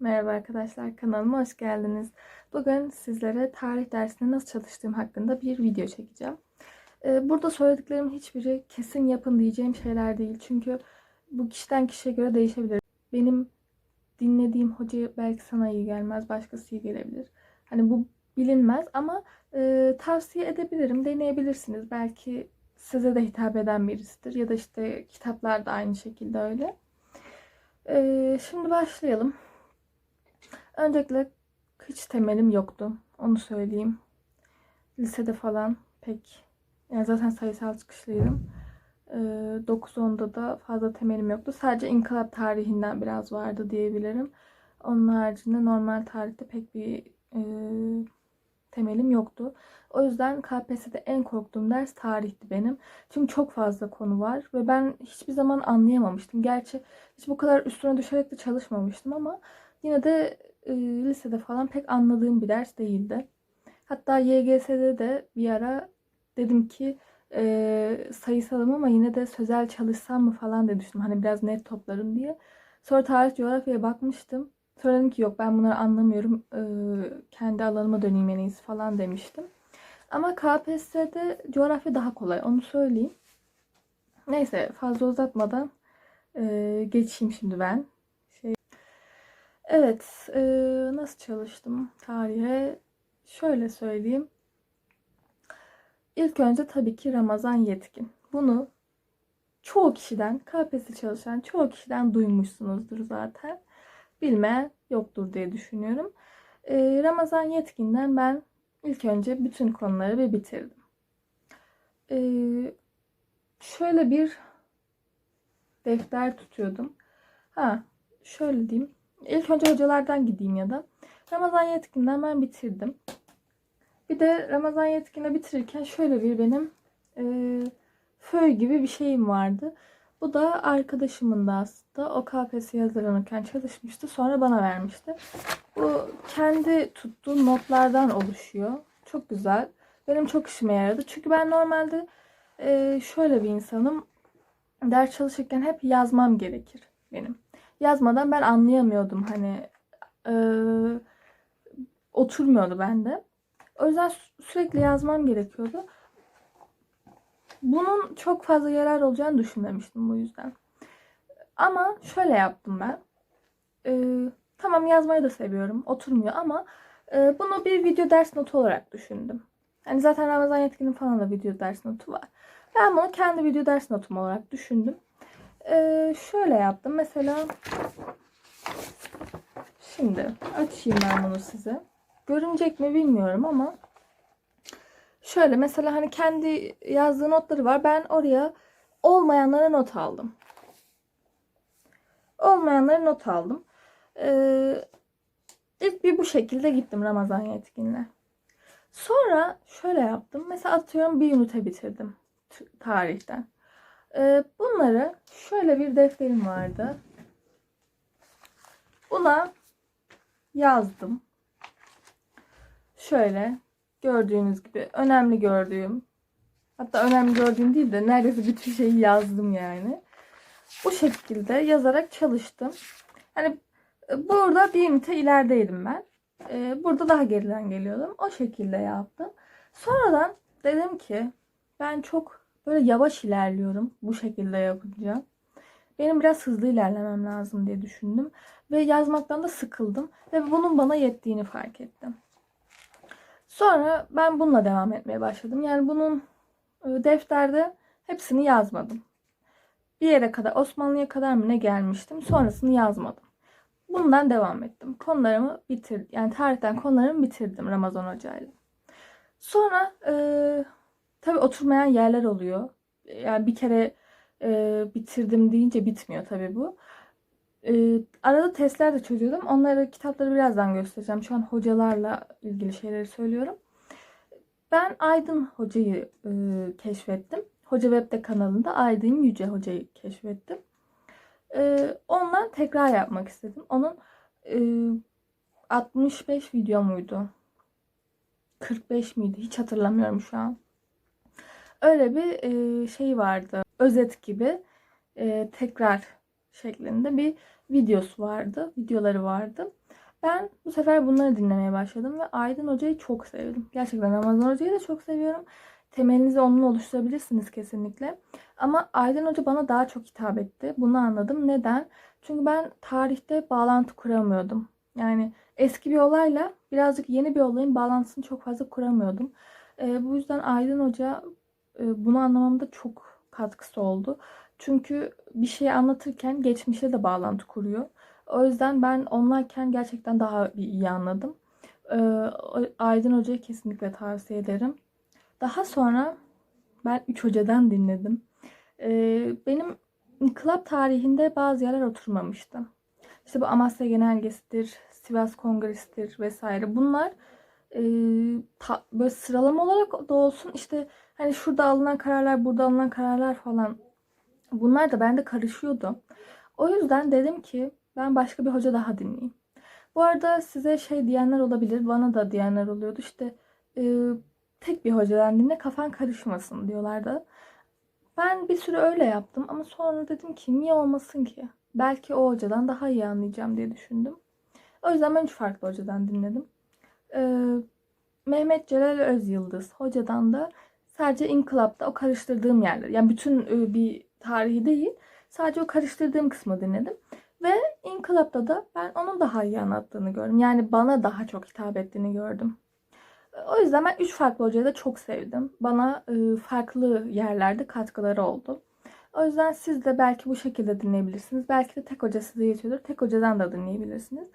Merhaba arkadaşlar kanalıma hoş geldiniz. Bugün sizlere tarih dersinde nasıl çalıştığım hakkında bir video çekeceğim. Ee, Burada söylediklerim hiçbiri kesin yapın diyeceğim şeyler değil. Çünkü bu kişiden kişiye göre değişebilir. Benim dinlediğim hoca belki sana iyi gelmez, başkası iyi gelebilir. Hani bu bilinmez ama e, tavsiye edebilirim, deneyebilirsiniz. Belki size de hitap eden birisidir ya da işte kitaplar da aynı şekilde öyle. Ee, şimdi başlayalım. Öncelikle hiç temelim yoktu. Onu söyleyeyim. Lisede falan pek yani zaten sayısal çıkışlıydım. Ee, 9-10'da da fazla temelim yoktu. Sadece inkılap tarihinden biraz vardı diyebilirim. Onun haricinde normal tarihte pek bir e, temelim yoktu. O yüzden KPSS'de en korktuğum ders tarihti benim. Çünkü çok fazla konu var ve ben hiçbir zaman anlayamamıştım. Gerçi hiç bu kadar üstüne düşerek de çalışmamıştım ama yine de e, lisede falan pek anladığım bir ders değildi. Hatta YGS'de de bir ara dedim ki e, sayısalım ama yine de sözel çalışsam mı falan diye düşündüm. Hani biraz net toplarım diye. Sonra tarih coğrafyaya bakmıştım. Sonra dedim ki yok ben bunları anlamıyorum. E, kendi alanıma döneyim en iyisi falan demiştim. Ama KPSS'de coğrafya daha kolay. Onu söyleyeyim. Neyse fazla uzatmadan e, geçeyim şimdi ben. Evet e, nasıl çalıştım tarihe? Şöyle söyleyeyim. İlk önce tabii ki Ramazan Yetkin. Bunu çoğu kişiden, KPSS çalışan çoğu kişiden duymuşsunuzdur zaten. Bilmeyen yoktur diye düşünüyorum. E, Ramazan Yetkin'den ben ilk önce bütün konuları bir bitirdim. E, şöyle bir defter tutuyordum. Ha, şöyle diyeyim. İlk önce hocalardan gideyim ya da. Ramazan Yetkin'den ben bitirdim. Bir de Ramazan Yetkin'e bitirirken şöyle bir benim e, föy gibi bir şeyim vardı. Bu da arkadaşımın da aslında. O KPSS'ye hazırlanırken çalışmıştı. Sonra bana vermişti. Bu kendi tuttuğu notlardan oluşuyor. Çok güzel. Benim çok işime yaradı. Çünkü ben normalde e, şöyle bir insanım. Ders çalışırken hep yazmam gerekir benim. Yazmadan ben anlayamıyordum hani e, oturmuyordu bende. O yüzden sü- sürekli yazmam gerekiyordu. Bunun çok fazla yarar olacağını düşünmemiştim bu yüzden. Ama şöyle yaptım ben. E, tamam yazmayı da seviyorum. Oturmuyor ama e, bunu bir video ders notu olarak düşündüm. Hani zaten Ramazan Yetkin'in falan da video ders notu var. Ben bunu kendi video ders notum olarak düşündüm. Ee, şöyle yaptım. Mesela şimdi açayım ben bunu size. Görünecek mi bilmiyorum ama şöyle mesela hani kendi yazdığı notları var. Ben oraya olmayanlara not aldım. Olmayanlara not aldım. Ee, ilk bir bu şekilde gittim Ramazan Yetkin'le. Sonra şöyle yaptım. Mesela atıyorum bir ünite bitirdim tarihten. Ee, bunları şöyle bir defterim vardı. Buna yazdım. Şöyle gördüğünüz gibi önemli gördüğüm hatta önemli gördüğüm değil de neredeyse bütün şeyi yazdım yani. Bu şekilde yazarak çalıştım. Hani e, burada bir ünite ilerideydim ben. Ee, burada daha geriden geliyordum. O şekilde yaptım. Sonradan dedim ki ben çok böyle yavaş ilerliyorum bu şekilde yapınca. Benim biraz hızlı ilerlemem lazım diye düşündüm. Ve yazmaktan da sıkıldım. Ve bunun bana yettiğini fark ettim. Sonra ben bununla devam etmeye başladım. Yani bunun e, defterde hepsini yazmadım. Bir yere kadar Osmanlı'ya kadar mı ne gelmiştim. Sonrasını yazmadım. Bundan devam ettim. Konularımı bitirdim. Yani tarihten konularımı bitirdim Ramazan Hoca'yla. Sonra e, tabii oturmayan yerler oluyor. Yani bir kere e, bitirdim deyince bitmiyor tabii bu. E, arada testler de çözüyordum. Onları kitapları birazdan göstereceğim. Şu an hocalarla ilgili şeyleri söylüyorum. Ben Aydın Hoca'yı e, keşfettim. Hoca Web'de kanalında Aydın Yüce Hoca'yı keşfettim. E, ondan tekrar yapmak istedim. Onun e, 65 video muydu? 45 miydi? Hiç hatırlamıyorum şu an. Öyle bir e, şey vardı. Özet gibi e, tekrar şeklinde bir videosu vardı. Videoları vardı. Ben bu sefer bunları dinlemeye başladım ve Aydın Hoca'yı çok sevdim. Gerçekten Ramazan Hoca'yı da çok seviyorum. Temelinizi onunla oluşturabilirsiniz kesinlikle. Ama Aydın Hoca bana daha çok hitap etti. Bunu anladım. Neden? Çünkü ben tarihte bağlantı kuramıyordum. Yani eski bir olayla birazcık yeni bir olayın bağlantısını çok fazla kuramıyordum. Ee, bu yüzden Aydın Hoca e, bunu anlamamda çok katkısı oldu. Çünkü bir şeyi anlatırken geçmişe de bağlantı kuruyor. O yüzden ben onlarken gerçekten daha iyi anladım. Ee, Aydın Hoca'yı kesinlikle tavsiye ederim. Daha sonra ben 3 hocadan dinledim. Ee, benim inkılap tarihinde bazı yerler oturmamıştı. İşte bu Amasya Genelgesi'dir, Sivas Kongresi'dir vesaire. Bunlar e, ta, böyle sıralama olarak da olsun işte hani şurada alınan kararlar, burada alınan kararlar falan bunlar da bende karışıyordu. O yüzden dedim ki ben başka bir hoca daha dinleyeyim. Bu arada size şey diyenler olabilir, bana da diyenler oluyordu. İşte e, tek bir hocadan dinle kafan karışmasın diyorlardı. Ben bir süre öyle yaptım ama sonra dedim ki niye olmasın ki? Belki o hocadan daha iyi anlayacağım diye düşündüm. O yüzden ben üç farklı hocadan dinledim. Ee, Mehmet Celal Özyıldız hocadan da sadece inkılapta o karıştırdığım yerler. Yani bütün e, bir tarihi değil. Sadece o karıştırdığım kısmı dinledim. Ve inkılapta da ben onun daha iyi anlattığını gördüm. Yani bana daha çok hitap ettiğini gördüm. O yüzden ben üç farklı hocayı da çok sevdim. Bana e, farklı yerlerde katkıları oldu. O yüzden siz de belki bu şekilde dinleyebilirsiniz. Belki de tek hoca size yetiyordur. Tek hocadan da dinleyebilirsiniz.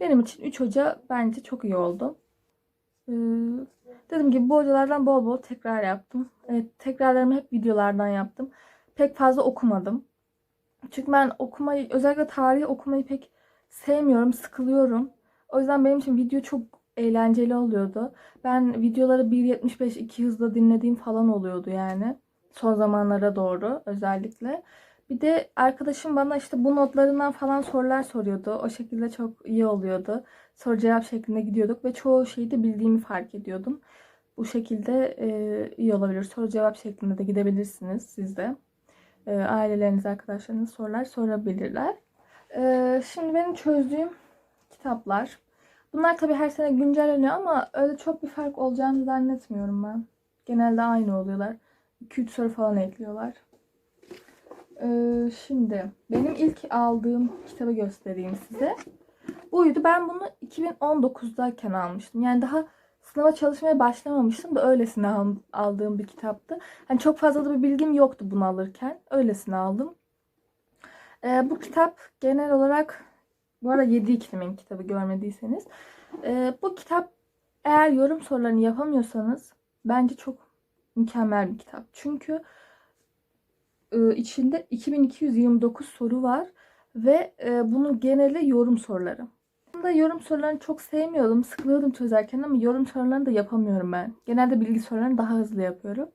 Benim için üç hoca bence çok iyi oldu. Ee, dediğim gibi bu hocalardan bol bol tekrar yaptım. Evet, tekrarlarımı hep videolardan yaptım. Pek fazla okumadım. Çünkü ben okumayı, özellikle tarihi okumayı pek sevmiyorum, sıkılıyorum. O yüzden benim için video çok eğlenceli oluyordu. Ben videoları 1.75 2 hızla dinlediğim falan oluyordu yani. Son zamanlara doğru özellikle. Bir de arkadaşım bana işte bu notlarından falan sorular soruyordu. O şekilde çok iyi oluyordu. Soru cevap şeklinde gidiyorduk ve çoğu şeyi de bildiğimi fark ediyordum. Bu şekilde e, iyi olabilir. Soru cevap şeklinde de gidebilirsiniz siz de. E, aileleriniz, arkadaşlarınız sorular sorabilirler. E, şimdi benim çözdüğüm kitaplar. Bunlar tabii her sene güncelleniyor ama öyle çok bir fark olacağını zannetmiyorum ben. Genelde aynı oluyorlar. 2-3 soru falan ekliyorlar. Ee, şimdi benim ilk aldığım kitabı göstereyim size. Buydu. Ben bunu 2019'dayken almıştım. Yani daha sınava çalışmaya başlamamıştım da öylesine aldığım bir kitaptı. Hani çok fazla da bir bilgim yoktu bunu alırken. Öylesine aldım. Ee, bu kitap genel olarak bu arada 7 iklimin kitabı görmediyseniz. Ee, bu kitap eğer yorum sorularını yapamıyorsanız bence çok mükemmel bir kitap. Çünkü e, içinde 2229 soru var ve e, bunun geneli yorum soruları. Aslında yorum sorularını çok sevmiyordum. Sıkılıyordum çözerken ama yorum sorularını da yapamıyorum ben. Genelde bilgi sorularını daha hızlı yapıyorum.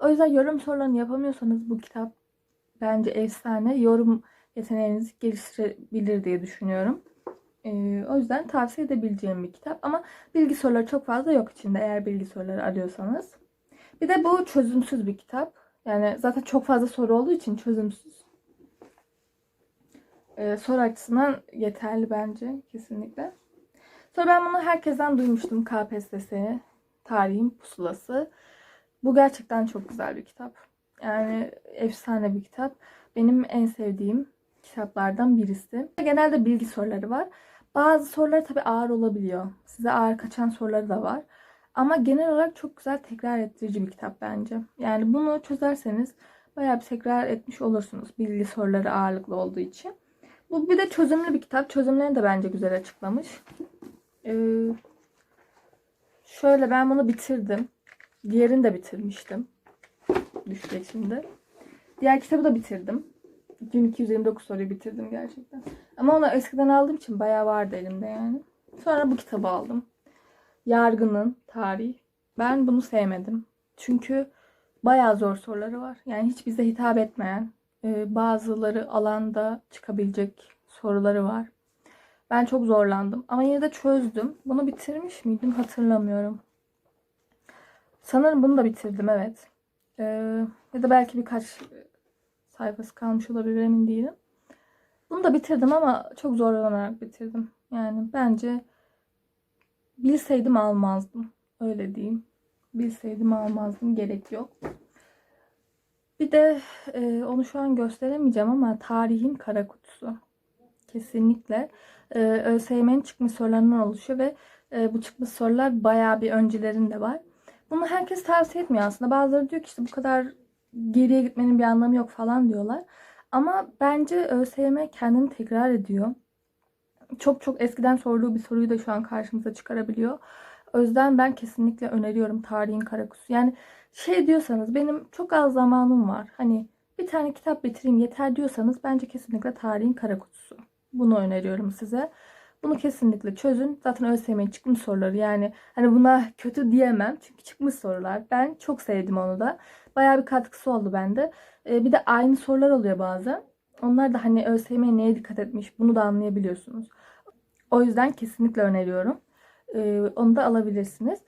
O yüzden yorum sorularını yapamıyorsanız bu kitap bence efsane. Yorum yeteneğinizi geliştirebilir diye düşünüyorum. Ee, o yüzden tavsiye edebileceğim bir kitap. Ama bilgi soruları çok fazla yok içinde eğer bilgi soruları arıyorsanız. Bir de bu çözümsüz bir kitap. Yani zaten çok fazla soru olduğu için çözümsüz. Ee, soru açısından yeterli bence kesinlikle. Sonra ben bunu herkesten duymuştum KPSS tarihin pusulası. Bu gerçekten çok güzel bir kitap. Yani efsane bir kitap. Benim en sevdiğim kitaplardan birisi. Genelde bilgi soruları var. Bazı sorular tabii ağır olabiliyor. Size ağır kaçan soruları da var. Ama genel olarak çok güzel tekrar ettirici bir kitap bence. Yani bunu çözerseniz bayağı bir tekrar etmiş olursunuz. Bilgi soruları ağırlıklı olduğu için. Bu bir de çözümlü bir kitap. Çözümlerini de bence güzel açıklamış. Ee, şöyle ben bunu bitirdim. Diğerini de bitirmiştim. Düşecek şimdi. Diğer kitabı da bitirdim. 2229 soruyu bitirdim gerçekten. Ama onu eskiden aldığım için bayağı vardı elimde yani. Sonra bu kitabı aldım. Yargının tarih. Ben bunu sevmedim. Çünkü bayağı zor soruları var. Yani hiç bize hitap etmeyen, e, bazıları alanda çıkabilecek soruları var. Ben çok zorlandım. Ama yine de çözdüm. Bunu bitirmiş miydim hatırlamıyorum. Sanırım bunu da bitirdim evet. Ee, ya da belki birkaç sayfası kalmış olabilir emin değilim. Bunu da bitirdim ama çok zorlanarak bitirdim. Yani bence bilseydim almazdım. Öyle diyeyim. Bilseydim almazdım. Gerek yok. Bir de e, onu şu an gösteremeyeceğim ama tarihin kara kutusu. Kesinlikle. E, ÖSYM'nin çıkmış sorularından oluşuyor ve e, bu çıkmış sorular bayağı bir öncelerinde var. Bunu herkes tavsiye etmiyor aslında. Bazıları diyor ki işte bu kadar geriye gitmenin bir anlamı yok falan diyorlar. Ama bence ÖSYM kendini tekrar ediyor. Çok çok eskiden sorduğu bir soruyu da şu an karşımıza çıkarabiliyor. O yüzden ben kesinlikle öneriyorum tarihin kara kutusu. Yani şey diyorsanız benim çok az zamanım var. Hani bir tane kitap bitireyim yeter diyorsanız bence kesinlikle tarihin kara kutusu. Bunu öneriyorum size. Bunu kesinlikle çözün. Zaten ÖSYM'nin çıkmış soruları yani hani buna kötü diyemem. Çünkü çıkmış sorular. Ben çok sevdim onu da. Bayağı bir katkısı oldu bende. Ee, bir de aynı sorular oluyor bazen. Onlar da hani ÖSYM neye dikkat etmiş bunu da anlayabiliyorsunuz. O yüzden kesinlikle öneriyorum. Ee, onu da alabilirsiniz.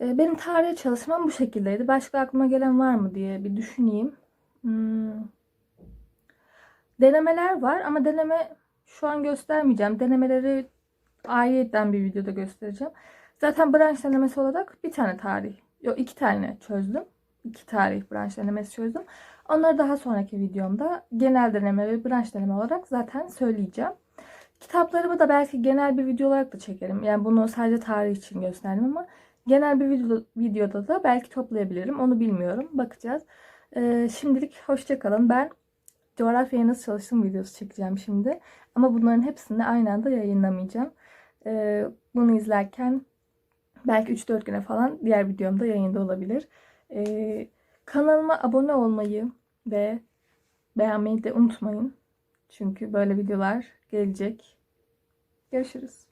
Ee, benim tarihe çalışmam bu şekildeydi. Başka aklıma gelen var mı diye bir düşüneyim. Hmm. Denemeler var ama deneme şu an göstermeyeceğim. Denemeleri ayrıyetten bir videoda göstereceğim. Zaten branş denemesi olarak bir tane tarih, yok iki tane çözdüm. İki tarih branş denemesi çözdüm. Onları daha sonraki videomda genel deneme ve branş deneme olarak zaten söyleyeceğim. Kitaplarımı da belki genel bir video olarak da çekerim. Yani bunu sadece tarih için gösterdim ama genel bir video, videoda da belki toplayabilirim. Onu bilmiyorum. Bakacağız. Ee, şimdilik hoşçakalın. Ben coğrafyaya nasıl çalıştım videosu çekeceğim şimdi. Ama bunların hepsini aynı anda yayınlamayacağım. Ee, bunu izlerken belki 3-4 güne falan diğer videomda yayında olabilir. Ee, kanalıma abone olmayı ve beğenmeyi de unutmayın. Çünkü böyle videolar gelecek. Görüşürüz.